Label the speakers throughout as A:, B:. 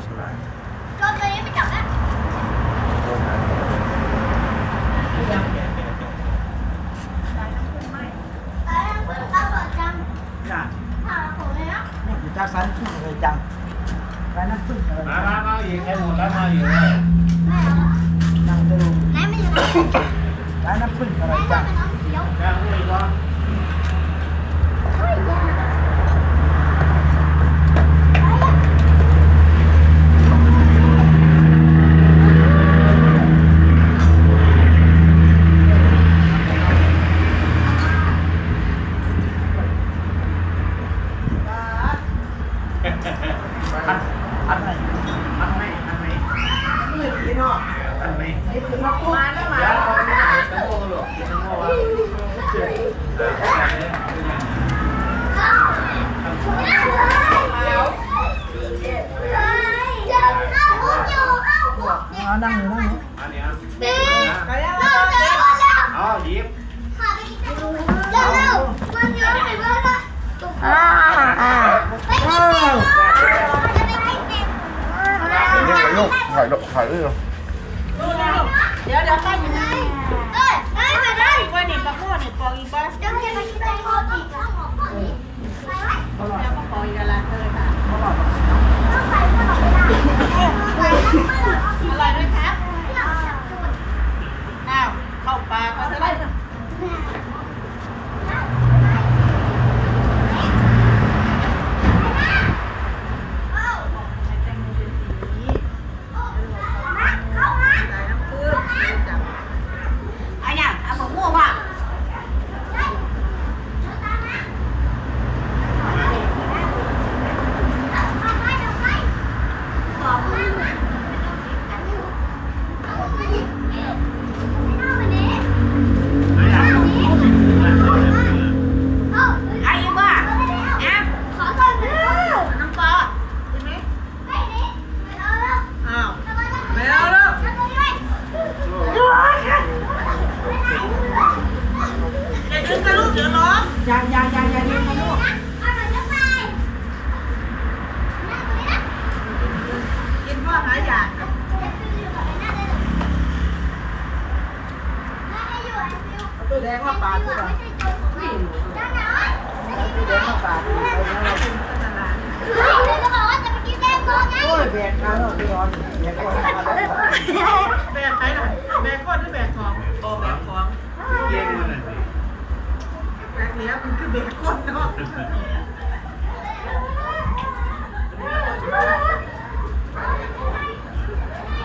A: personal life. ดังเลย
B: ดังเลย
A: อั
C: น
A: นี้อะ
C: ไป
B: แล้
A: ว
B: ไป
C: แล้ว
A: อ๋
B: อหยิบ
A: เร็วเร็วมันเยอะไปเบ้อละ
C: อ่าอ่า
A: ไปกินเป็ด
D: ถ่ายลูกถ่ายลูกถ่ายเลยเดี๋
E: ยวเดี๋ยวตั้งยังไง
A: เอ้ยเอ้ยไปได้
E: ไปนี่ปลาพ่อนี่ปองอีกปะ
A: เดี๋ยวจะไปกินปลาพ่ออีก
E: อะแล้วก็ปอง
B: อีก
E: ละเออ
C: ค่ะ แบ
E: กใครล่แบกก้อหรือแบกของโอแบกของ
B: เย็น
E: เลยแบกเหลี้
A: ย
E: คือ
B: แบ
E: กก้อเนาะ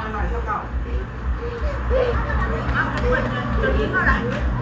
E: อร่อ
F: ยเก
C: อย่าไ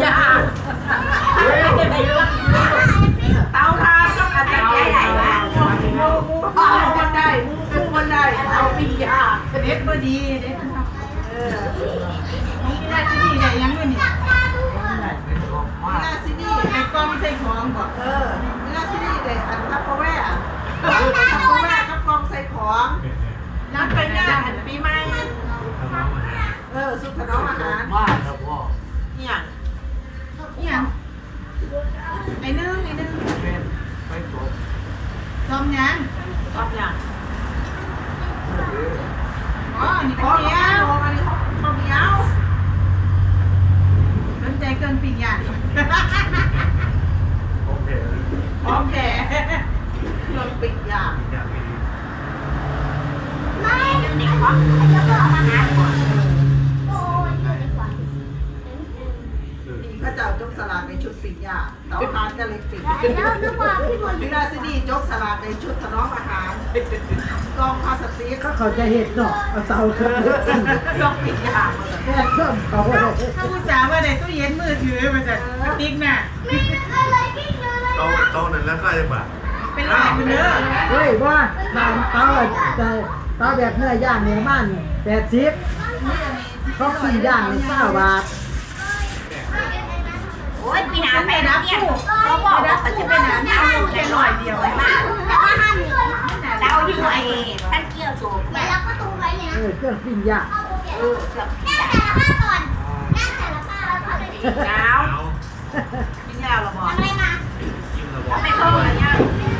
C: อย่าเตาทานต้องอาจจะใหญ่ๆนะ
E: เอาคนได้
C: คู่คนได้เอาปีอาเด็
E: กก็
C: ดีเด็กเออนี่ได้ที่นี่ไห
G: นยังไงนี่
C: น่าซินี่ไอ้กล้องใส่ของบอกเออน่าซินี่เด็อันทับพระแวะทับพระแวะกล้องใส่
E: ของนั
C: ดไป
E: งานปีใหม่เอ
C: อ
E: สุดถนอม
B: เขาจะเห็ดเนาะเอาเตาขึ้น
E: เครื่องปิ่งย่างมาเลย
B: แค่เพิ่มเขาเลย
D: ถ้าอุตส่าห์ว่าในตู้เย็นมือถือมาจากกระติกน่ะ
H: ไม่อะไรกิ้งเลย
C: โต๊ะโต๊ะนั้นแล้วก็จะแบบ
D: เป็นหลายมันเด้อ
B: เฮ้ยว่าตามเตาแต่เตาแบบเนื้อย่างเนี่ยมันแปดสิบข้าวสี่ย่างเนี่ยเก้าบาท
H: โอ้ยปีนาไปนะเนี่ยเขาบอกว่าเขาจะไปน้ำเอาแค่หน่อยเดียวไว้มากแต่ว่าห้ามมี เดาที่ไอ้ท่านเกี่ยวสูบแล้วก็ตูไว้เลย
B: เออเครื่องปิ้งย่าง
H: เออแม่แต่ละผ้าก่อนแม่แต่ละผ้าแล้วเขาจะดี
E: หนาว
C: เอา
E: ปิ่งย่างเราบอก
H: ทำอะไรมา
C: กินระบอก
H: ไม่เข้าอะไรย่าง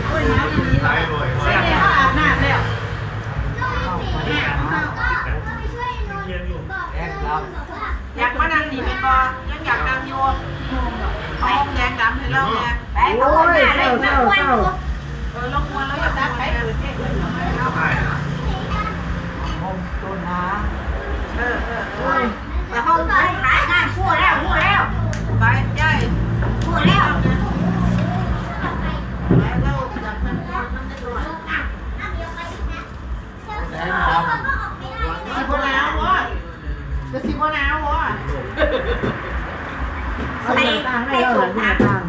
E: โอ้ยหนาวอย่างนี้
C: ไปเลย
E: ใช่แล้วอาบน้ำแล้วอยากมานั่งนี่เป็นบอยังอยากนั่งอยู่เอาห้องแดงดำให้เราเนี่ย
H: ไปเอาหน้าเลยมาควยดู
E: เออลงมา แล้วอยากได้ไปเปิดเทศเลยเอา
C: ไป
B: ผมต้นหา
E: เออเออไป
H: แต่ห้องขายงานพูดแล้วพูดแล้ว
E: ไปย่าย
H: พูดแล้ว
E: แล้วเราจับมันมันจะด้วย สิบหนาววะจะสิบหนาววะ
B: เอาหน้าต่างไม่เล่าหน้าต่าง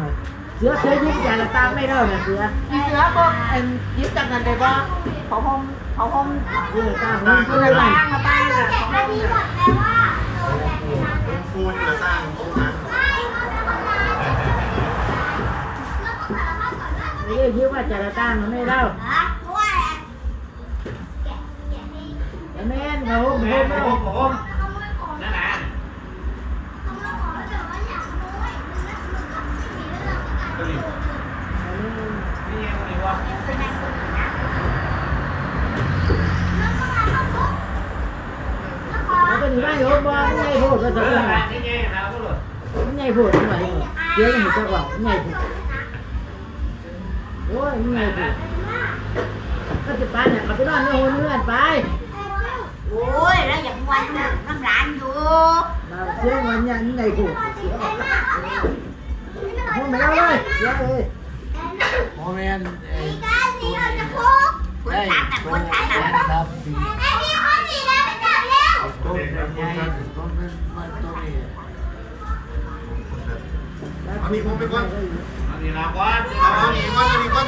B: เลยเสือเสือยิ้มอย่าหน้าต่างไม่เล่านะเสือ
E: มีเสือบอกไอ้ยิบจากนั้นได้ป่ะเขาห้องเขาห้อง
B: เสือต่างมัน
E: คื
B: คืออ
E: ใน
B: อะไร
E: บ้านมาใต้เลยเขาห้องเนี่ย
C: ฟูนี่เราตั้งโต๊ะนั้น
B: ไม่ได้ยิ้มว่าจะหน้าต่างมันไม่เล่าแต่แม่นเขาผม
C: แม่
B: ไม่
C: ผ
B: เอา
C: มผมนั่นนะก็รีบนี่ไงคนนี้วะ
B: แล้วก็หนีบ้านโยมบ้านไม่ใหญ่โพดก็
C: เอ
B: จะ
C: อ
B: เป็นไง
C: นี่ไงนะก็เลย
B: ไม่ใหญ่โพดทำไมเดี๋ยวยังเห็นจังหว
C: ต้
H: นเป็
C: นไงต้นเป็นต้นนี้
I: อันนี้ผมไปก่อน
C: อันนี้นะก้อน
I: เอาเอานี่ก่อนเอานี่ก่อน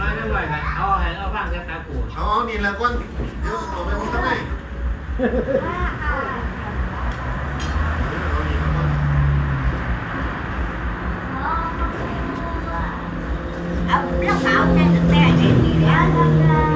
C: น้อยไม่ไหวกันเอาให้เอาฟังจะตากู
I: เอาเอานี่แหละก่อนเดี๋ยวเอาไปผมทำไมเอานี่ก่อน
H: เอาเรื่องขาวแน่ตั้งแต่เด็กนี่แล้ว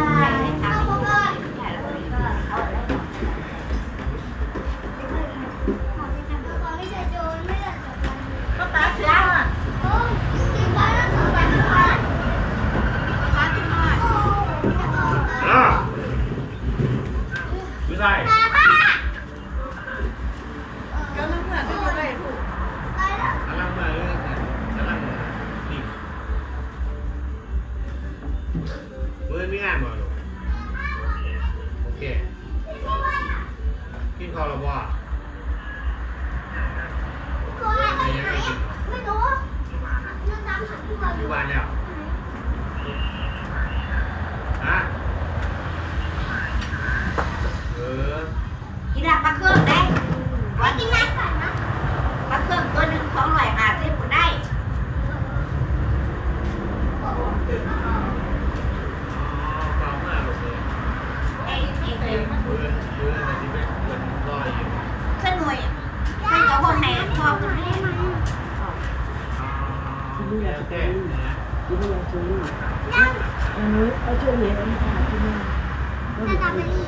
H: อันนี้เอาช่ว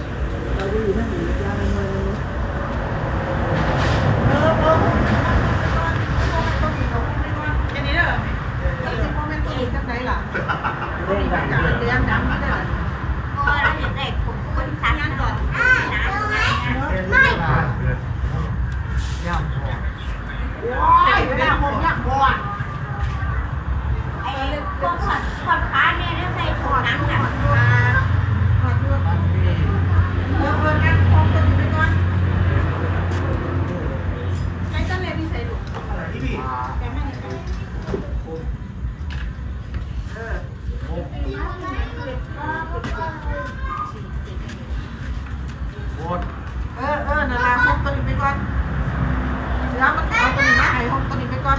E: ย
C: โอน
H: เอ
C: อเออ
H: นาราห้ตัวนี้ไปก่อ
B: น
C: เสื
E: อมันเอาตัวนี้มาไห้ห้องตัวนี้ไปก่อน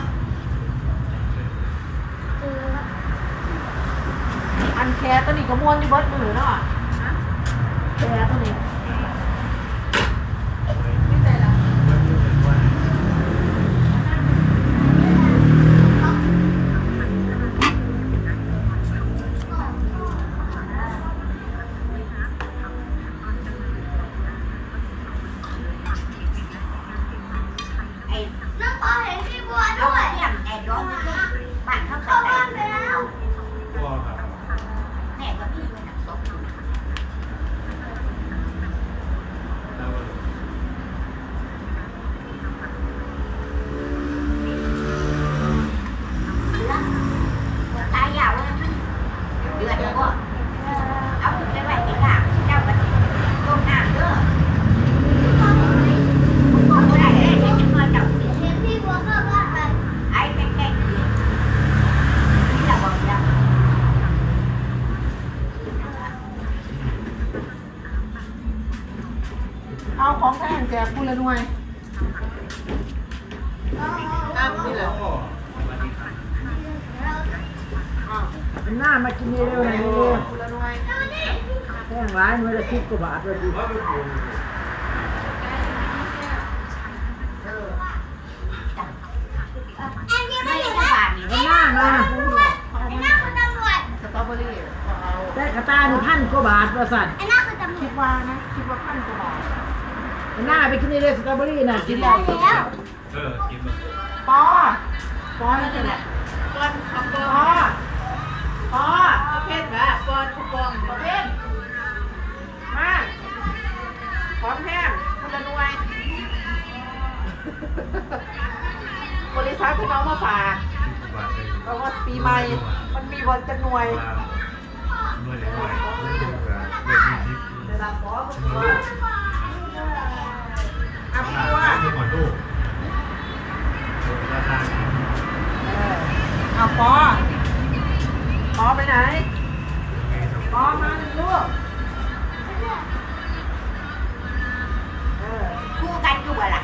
E: อันแค่ตัวนี้ก็ม้วนอยู่เบิดมือเนาะแค่ตัวนี้
C: เร็ว
B: ๆ
E: สตรอเบอรี่
B: น่ะ
E: กิ
B: น
C: แล้
B: แล้ว
C: ว
A: เออกินมา
E: ปอปอนี่แหละปอนคำปอปอเพชรนะปอนคุปองเพชรมาพร้อมแห้งคุณละหน่วยบริษัทพี่น้องมาฝาก
A: บาทเลย
E: เพราะว่าปีใหม่ มันมีวันจะหน่วย
A: หน่วยหน่วยหน่วยหน่วยหน่วยที่ทิพย์
E: เวลาขอก็ขออะ พี่บัว
A: ที่หมอนลูกราคา
E: เออเอาปอปอไปไหนปอมาหนึ่งลูกเออ
H: คู่กันอยู่บ่ล่ะ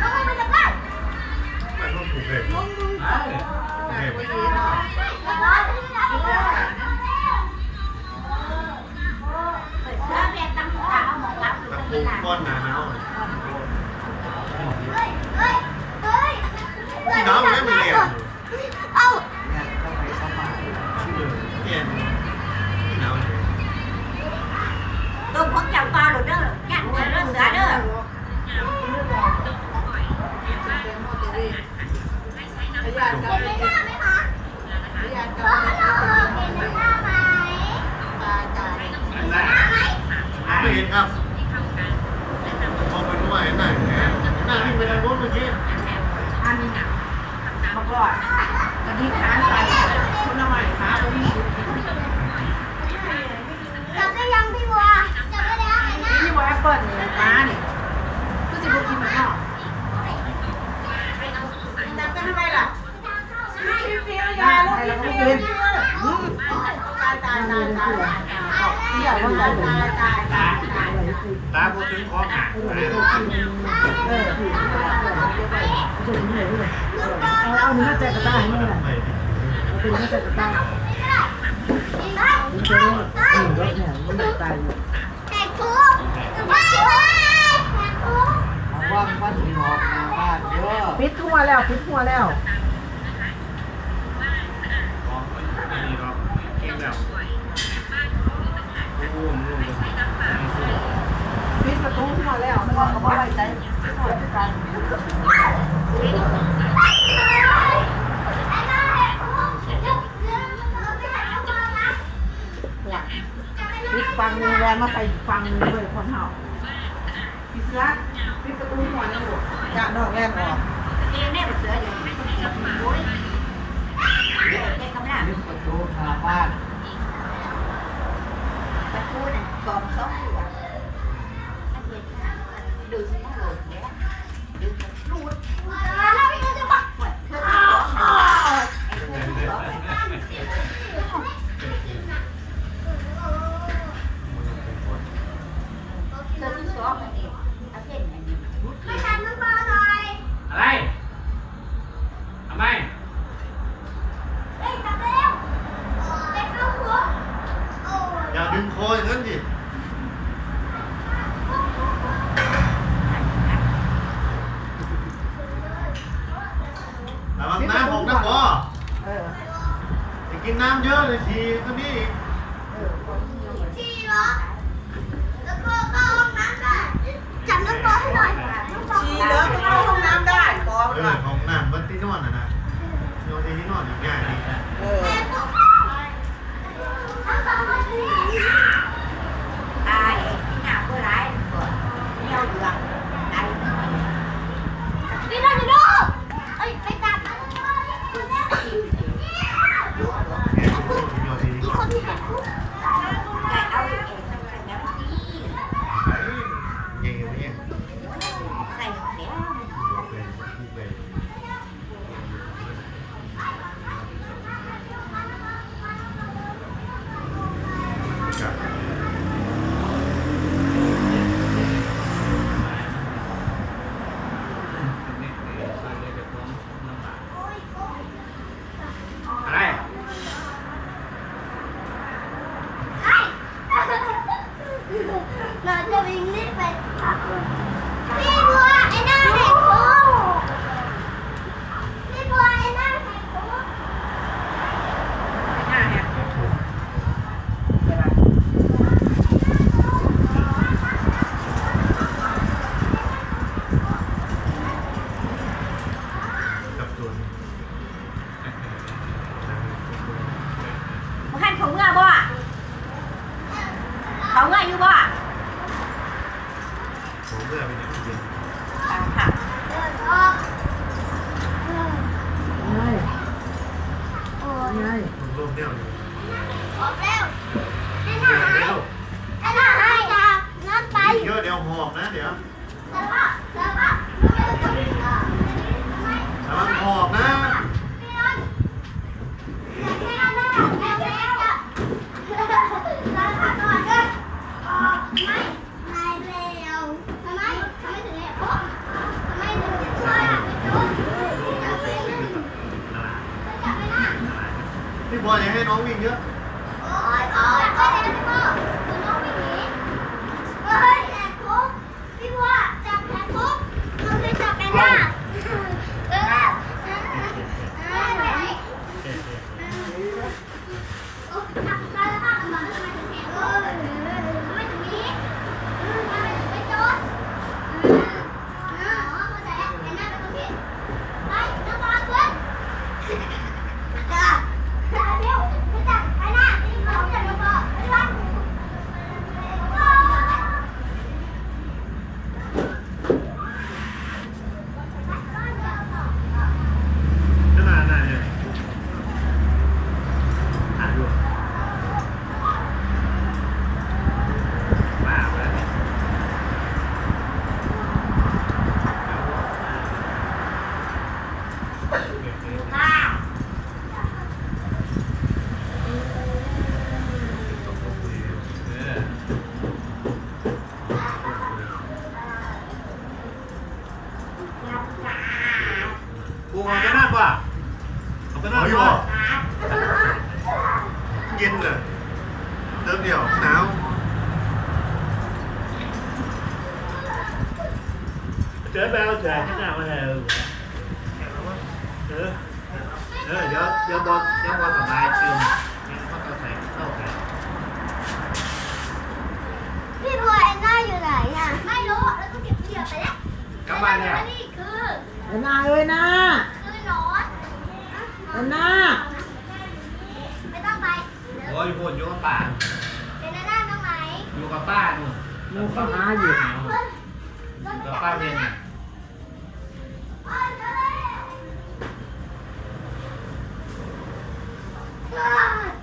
C: น้องไปจากบ้าน
A: ไม่ต้องถูกเลยถูกเลย
E: ไม่ดีเนาะ
C: น้องไปที่ไหน
H: เสือเรียกตั้งตาเอาหมองรับอยู่
I: ตะ
H: ตรง
I: ปู
H: นี้ล่ะ
I: ก้อนหนาหนาว
C: เฮ้ยเฮ้ยเฮ้ย
I: พี่น้องไม่เป็นเรียน
C: เอ้า
I: เรียนพี่น้อง
H: ต้มของเจ้าปลาโหลดเด้อยันเด้อเด้อเสือเด้อ
E: ขยันกั
C: เห็
E: น
C: นหน้าไหมคะ
E: ขยัน
C: เอ
E: กั
C: อน เราเห็นหน้าไหม
E: ตายตาย
C: หน้าไหม
I: ไม่เห็นครับมองไปด้วยเห็นไหมหน้าที่ไปทางโน้นเมื่อกี้
E: อันนี้มากรอดตอนนี้ขาใส่คุณเอาใหม่ขาตรงนี้
C: จับได้ยังพี่บัวจับได้แล้วเห็นหน้า
E: นี่ว่าแอปเปิ้ลนี่ขานี่ก็จะบุกินมันเนาะจับกันทำไมล่ะ ฟิวฟิวยาลูกฟิวฟิวตายตายตายตายตายเดี๋ยวว่าตายตายตายตายตาย
A: ตาพูดถึงของหัก
B: เออเอาเอาเนื้อแจกกระตาให้แม่น่ะ
A: ไม่
B: เอาเป็นเนื้อแจกกระตา
C: อีกไหม
B: มันจะรอดอืมรถเนี่ยมันตายอยู่
C: แตกทุกไปไปแตกทุก
B: ว่างบ้านหอกบ้านเยอะปิดหัวแล้วปิดหัวแล้ว
A: ของ อันนี้ก็เก่งแล้วโอ้โหมึง
E: ปิดประตูขึ้นมาแล้วแล้วก็เขาไว้ใจหน่อยกันปิดฟังนึงแล้วมาใส่อีกฟังเลยคนเห่าพี่เสือปิดประตูหัวนะลูกจะนอกแรกออก
H: เรียนได้บ่เสืออยู่โอ้ยเด็กกำลัง
B: ประตูขาบ้าน
H: ประตูน่ะกองสองหัวดึงมาโหลดเ yeah. English, but ไป
C: แล้วกลับบ้า
J: น
B: เนี่ย นี่คือ
J: เอ
K: นห
C: น้า
K: เอ้
B: ยน้า
C: คือน
K: อ
B: น
C: เอ
B: น
C: หน้าไม่ต้อ
B: ง
C: ไปโอ้ยโหดอ
B: ยู่
A: กับป้า
C: เป็
A: น
L: หน้าต้อ
C: ง
L: ไห
C: มอ
A: ยู่กับป้า
C: นู่นหมู
A: ก็
L: หาอยู่
A: อยู่กับป้าเย็นน่ะ
C: น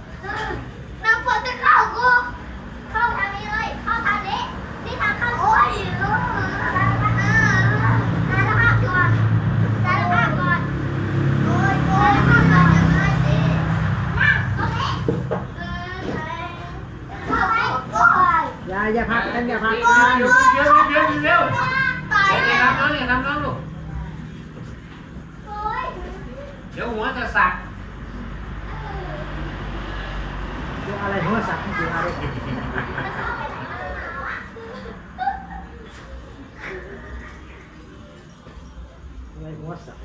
C: อย่าพักกันอย่าพักกัน
A: เร็วเร็วเร็ว
C: ตาย
A: เดี๋ยวน้ำน้องเดี๋ยว
C: น้ำน้อง
A: ลูก
C: เดี๋ยว
A: หัวจะสักเดี๋
C: ยวอะไรหัว
A: สักเดี๋อะ
C: ไร
A: หัว
C: สัก